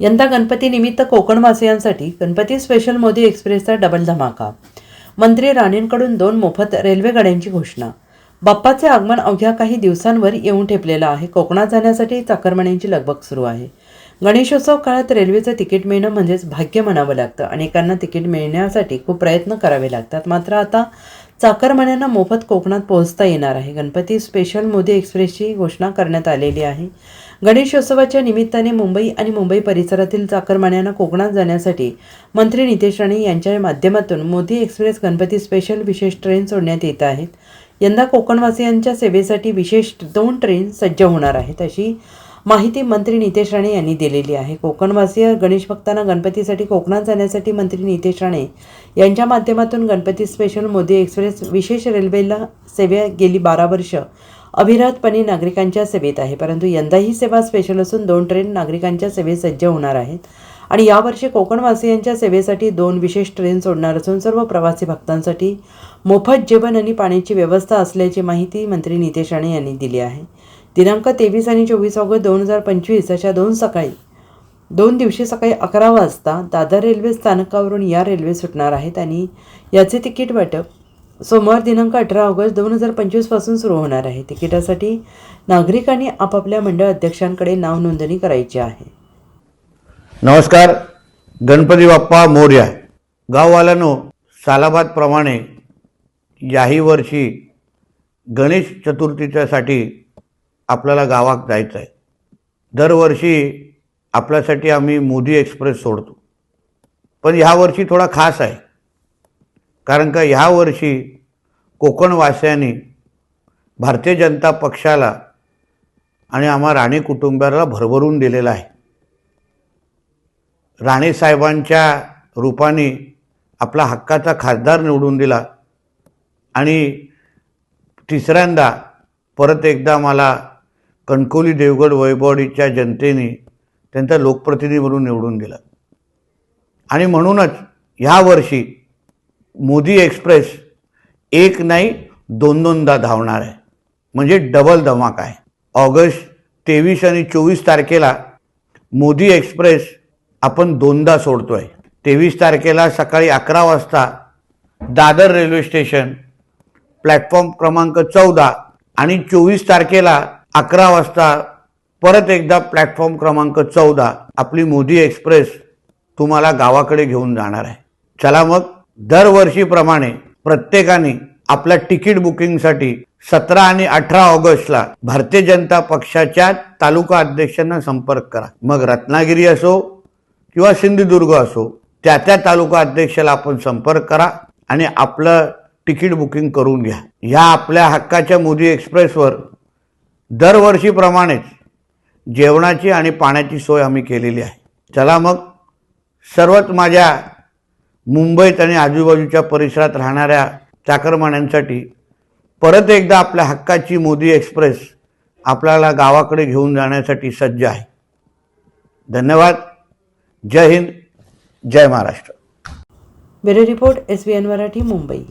यंदा गणपतीनिमित्त कोकणवासियांसाठी गणपती स्पेशल मोदी एक्सप्रेसचा डबल धमाका. मंत्री राणेंकडून दोन मोफत रेल्वे गाड्यांची घोषणा. बाप्पाचे आगमन अवघ्या काही दिवसांवर येऊन ठेपलेलं आहे. कोकणात जाण्यासाठी चाकरमान्यांची लगबग सुरू आहे. गणेशोत्सव काळात रेल्वेचं तिकीट मिळणं म्हणजेच भाग्य म्हणावं लागतं. अनेकांना तिकीट मिळण्यासाठी खूप प्रयत्न करावे लागतात. मात्र आता चाकरमान्यांना मोफत कोकणात पोहोचता येणार आहे. गणपती स्पेशल मोदी एक्सप्रेसची घोषणा करण्यात आलेली आहे. गणेशोत्सवाच्या निमित्ताने मुंबई आणि मुंबई परिसरातील चाकरमान्यांना कोकणात जाण्यासाठी मंत्री नितेश राणे यांच्या माध्यमातून मोदी एक्सप्रेस गणपती स्पेशल विशेष ट्रेन सोडण्यात येत आहेत. यंदा कोकणवासियांच्या सेवेसाठी विशेष दोन ट्रेन सज्ज होणार आहेत अशी माहिती मंत्री नितेश राणे यांनी दिलेली आहे. कोकणवासीय गणेश भक्तांना गणपतीसाठी कोकणात जाण्यासाठी मंत्री नितेश राणे यांच्या माध्यमातून गणपती स्पेशल मोदी एक्सप्रेस विशेष रेल्वेला सेवा गेली बारा वर्ष. अविरतपणे नागरिकांच्या सेवेत आहे. परंतु यंदा ही सेवा स्पेशल असून दोन ट्रेन नागरिकांच्या सेवेत सज्ज होणार आहेत. आणि यावर्षी कोकणवासियांच्या सेवेसाठी दोन विशेष ट्रेन सोडणार असून सर्व प्रवासी भक्तांसाठी मोफत जेवण आणि पाण्याची व्यवस्था असल्याची माहिती मंत्री नितेश राणे यांनी दिली आहे. दिनांक तेवीस आणि चोवीस ऑगस्ट दोन हजार पंचवीस अशा दोन सकाळी दोन दिवशी सकाळी अकरा वाजता दादर रेल्वे स्थानकावरून या रेल्वे सुटणार आहेत आणि याचे तिकीट वाटप सोमवार दिनांक अठरा ऑगस्ट दोन हजार पंचवीसपासून सुरू होणार आहे. तिकिटासाठी नागरिकांनी आपापल्या मंडळ अध्यक्षांकडे नाव नोंदणी करायची आहे. नमस्कार. गणपती बाप्पा मोर्या. गाववाल्यानो सालाबादप्रमाणे याही वर्षी गणेश चतुर्थीच्यासाठी आपल्याला गावात जायचं आहे दरवर्षी आपल्यासाठी आम्ही मोदी एक्सप्रेस सोडतो. पण ह्या वर्षी थोडा खास आहे. कारण का ह्या वर्षी कोकणवासियांनी भारतीय जनता पक्षाला आणि आम्हा राणे कुटुंबाला भरभरून दिलेला आहे. राणेसाहेबांच्या रूपाने आपला हक्काचा खासदार निवडून दिला आणि तिसऱ्यांदा परत एकदा मला कणकोली देवगड वैभवडीच्या जनतेने त्यांचा लोकप्रतिनिधी म्हणून निवडून दिला. आणि म्हणूनच ह्या वर्षी मोदी एक्सप्रेस एक नाही दोन दोनदा धावणार आहे. म्हणजे डबल धमाका आहे. ऑगस्ट तेवीस आणि चोवीस तारखेला मोदी एक्सप्रेस आपण दोनदा सोडतो आहे तेवीस तारखेला सकाळी अकरा वाजता दादर रेल्वे स्टेशन प्लॅटफॉर्म क्रमांक चौदा आणि चोवीस तारखेला अकरा वाजता परत एकदा प्लॅटफॉर्म क्रमांक चौदा आपली मोदी एक्सप्रेस तुम्हाला गावाकडे घेऊन जाणार आहे. चला मग दरवर्षीप्रमाणे प्रत्येकाने आपल्या तिकीट बुकिंगसाठी सतरा आणि अठरा ऑगस्टला भारतीय जनता पक्षाच्या तालुका अध्यक्षांना संपर्क करा. मग रत्नागिरी असो किंवा सिंधुदुर्ग असो त्या त्या तालुका अध्यक्षाला आपण संपर्क करा आणि आपलं तिकीट बुकिंग करून घ्या. ह्या आपल्या हक्काच्या मोदी एक्सप्रेसवर दरवर्षीप्रमाणेच जेवणाची आणि पाण्याची सोय आम्ही केलेली आहे. चला मग सर्वच माझ्या मुंबईत आणि आजूबाजूच्या परिसरात राहणाऱ्या चाकरमान्यांसाठी परत एकदा आपल्या हक्काची मोदी एक्सप्रेस आपल्याला गावाकडे घेऊन जाण्यासाठी सज्ज आहे. धन्यवाद. जय हिंद. जय Maharashtra. Bureau report S B N Marathi Mumbai.